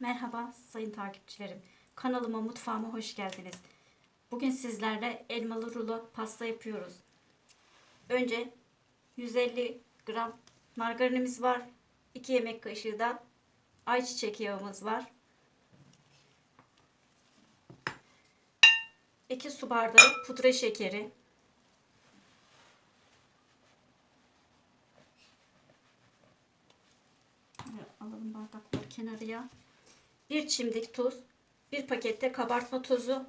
Merhaba sayın takipçilerim. Kanalıma, mutfağıma hoş geldiniz. Bugün sizlerle elmalı rulo pasta yapıyoruz. Önce 150 gram margarinimiz var. 2 yemek kaşığı da ayçiçek yağımız var. 2 su bardağı pudra şekeri. 1 çimdik tuz, 1 pakette kabartma tozu.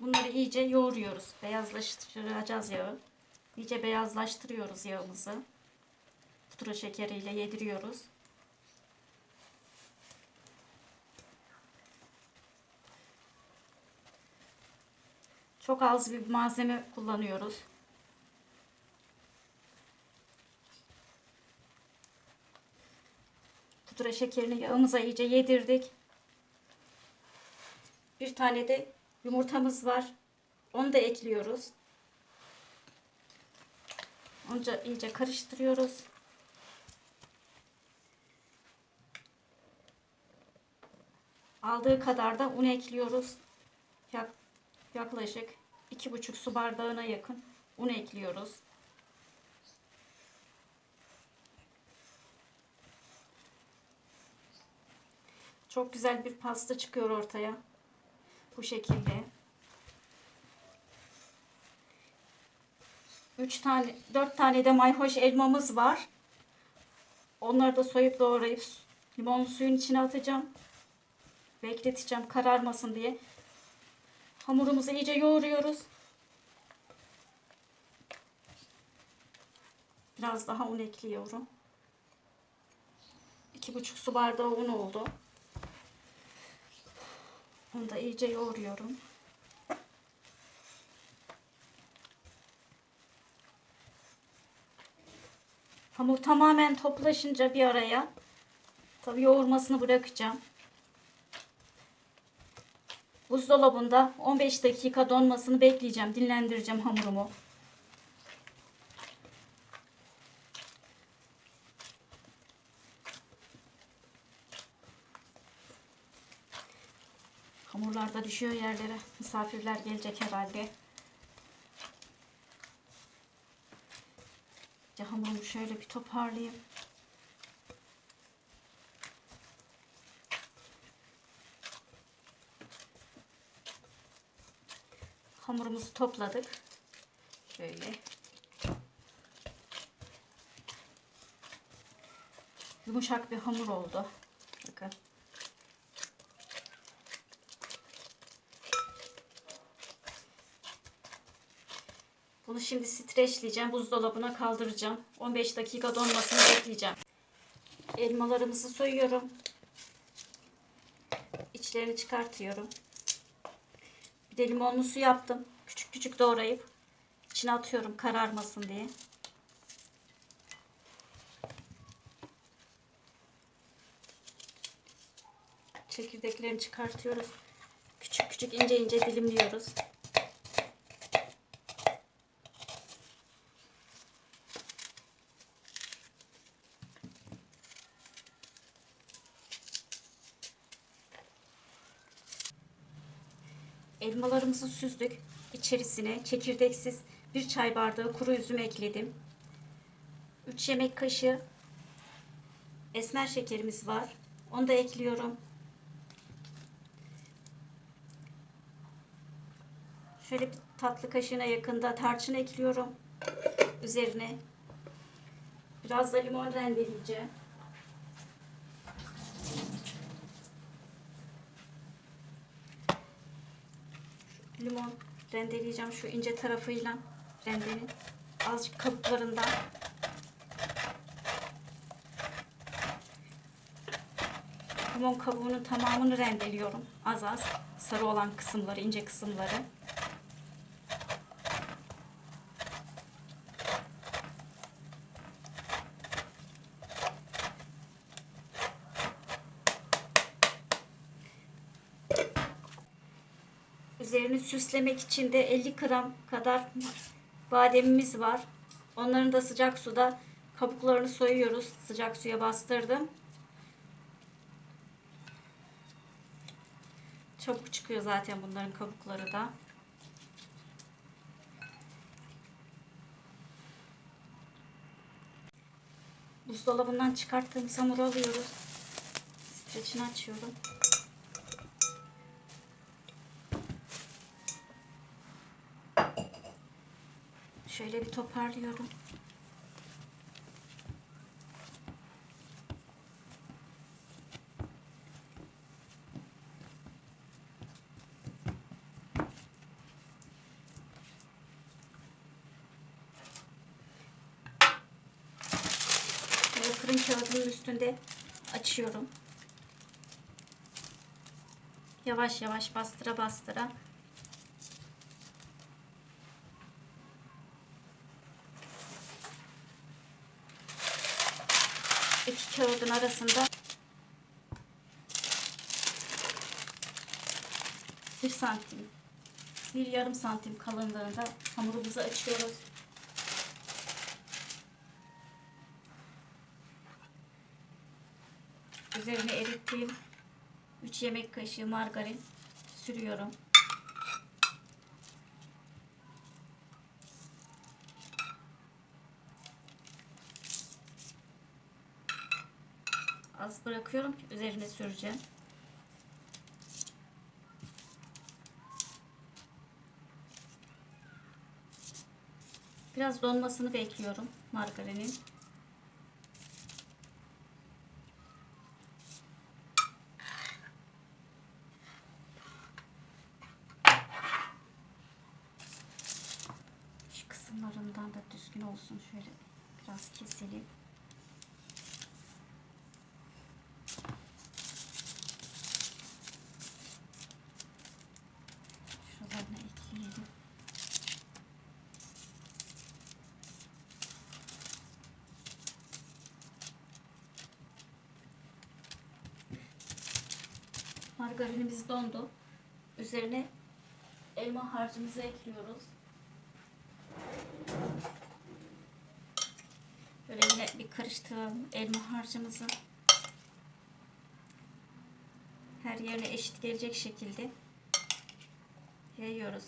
Bunları iyice yoğuruyoruz. Beyazlaştıracağız yağı. İyice beyazlaştırıyoruz yağımızı. Pudra şekeriyle yediriyoruz. Çok az bir malzeme kullanıyoruz. Pudra şekerini yağımıza iyice yedirdik. Bir tane de yumurtamız var. Onu da ekliyoruz. Onca iyice karıştırıyoruz. Aldığı kadar da un ekliyoruz. Yak- yaklaşık iki buçuk su bardağına yakın un ekliyoruz. Çok güzel bir pasta çıkıyor ortaya. Bu şekilde. 3 tane, 4 tane de mayhoş elmamız var. Onları da soyup doğrayıp limonlu suyun içine atacağım. Bekleteceğim kararmasın diye. Hamurumuzu iyice yoğuruyoruz. Biraz daha un ekliyorum. 2,5 su bardağı un oldu. Onu da iyice yoğuruyorum. Hamur tamamen toplaşınca bir araya tabii yoğurmasını bırakacağım. Buzdolabında 15 dakika donmasını bekleyeceğim. Dinlendireceğim hamurumu. Hamurlar da düşüyor yerlere. Misafirler gelecek herhalde. İşte hamurumu şöyle bir toparlayayım. Hamurumuzu topladık. Şöyle. Yumuşak bir hamur oldu. Bakın. Bunu şimdi streçleyeceğim. Buzdolabına kaldıracağım. 15 dakika donmasını bekleyeceğim. Elmalarımızı soyuyorum. İçlerini çıkartıyorum. Bir de limonlu su yaptım. Küçük küçük doğrayıp içine atıyorum kararmasın diye. Çekirdeklerini çıkartıyoruz. Küçük küçük ince ince dilimliyoruz. Elmalarımızı süzdük. İçerisine çekirdeksiz bir çay bardağı kuru üzüm ekledim. 3 yemek kaşığı esmer şekerimiz var. Onu da ekliyorum. Şöyle bir tatlı kaşığına yakında tarçın ekliyorum. Üzerine biraz da limon rendeleyeceğim. Limon rendeleyeceğim şu ince tarafıyla rendenin azıcık kabuklarından. Limon kabuğunun tamamını rendeliyorum. Az az sarı olan kısımları ince kısımları süslemek için de 50 gram kadar bademimiz var. Onların da sıcak suda kabuklarını soyuyoruz. Sıcak suya bastırdım. Çabuk çıkıyor zaten bunların kabukları da. Buzdolabından çıkarttığımız hamuru alıyoruz. Streçini açıyorum. Şöyle bir toparlıyorum. Böyle fırın kağıdının üstünde açıyorum. Yavaş yavaş bastıra bastıra iki kağıdın arasında bir santim bir yarım santim kalınlığında hamurumuzu açıyoruz. Üzerine erittiğim 3 yemek kaşığı margarin sürüyorum. Az bırakıyorum ki üzerine süreceğim. Biraz donmasını bekliyorum margarinin. Şu kısımlarından da düzgün olsun. Şöyle biraz keselim. Margarinimiz dondu. Üzerine elma harcımızı ekliyoruz. Böyle yine bir karıştıralım elma harcımızı. Her yerine eşit gelecek şekilde yayıyoruz.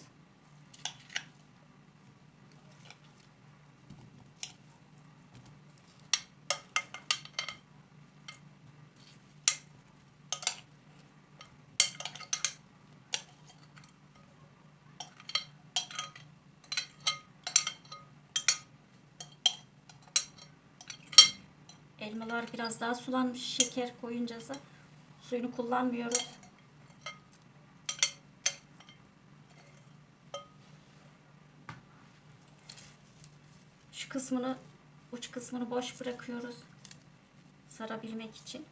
Elmalar biraz daha sulanmış şeker koyunca suyunu kullanmıyoruz. Şu kısmını uç kısmını boş bırakıyoruz. Sarabilmek için.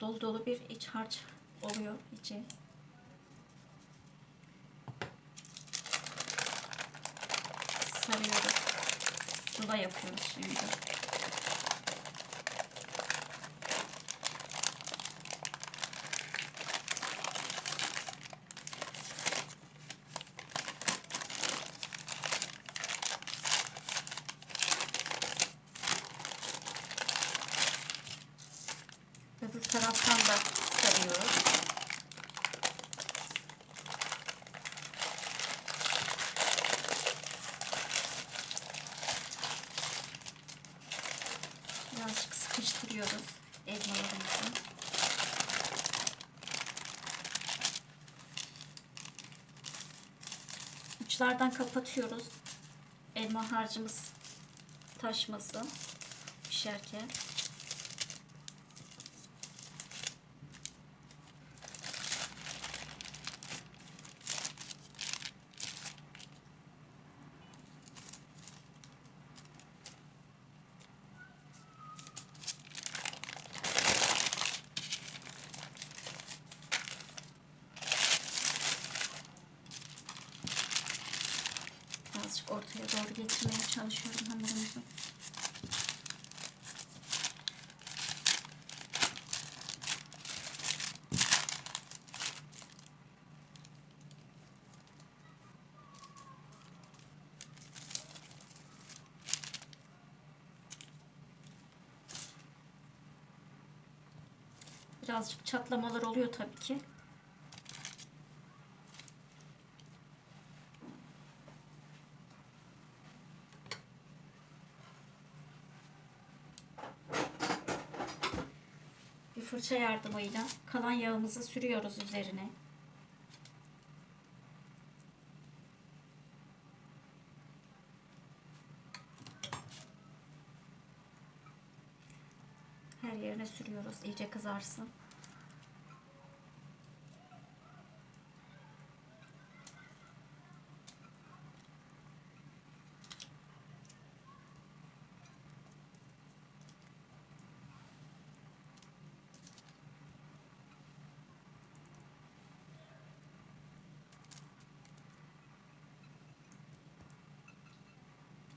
Dolu dolu bir iç harç oluyor içi. Sarıyoruz. Rulo yapıyoruz şimdi. Öbür taraftan da sarıyoruz. Birazcık sıkıştırıyoruz elmalarımızı. Uçlardan kapatıyoruz. Elma harcımız taşmasın pişerken. doğru getirmeye çalışıyorum hamurumuzu. Birazcık çatlamalar oluyor tabii ki. Fırça yardımıyla kalan yağımızı sürüyoruz üzerine. Her yerine sürüyoruz iyice kızarsın.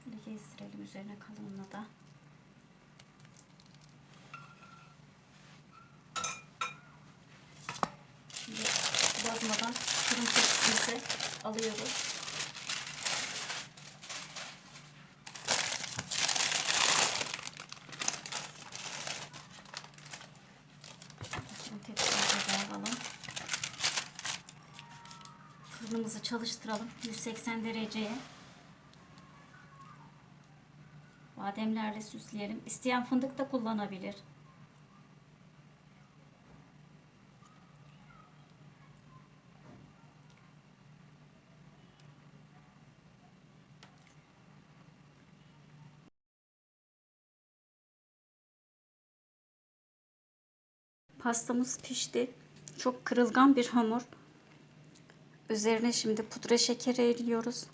Böyle gezdirelim üzerine kalanını da. Şimdi bozmadan fırın tepsimizi alıyoruz. Fırınımızı çalıştıralım 180 dereceye. Bademlerle süsleyelim. İsteyen fındık da kullanabilir. Pastamız pişti. Çok kırılgan bir hamur. Üzerine şimdi pudra şekeri ekliyoruz.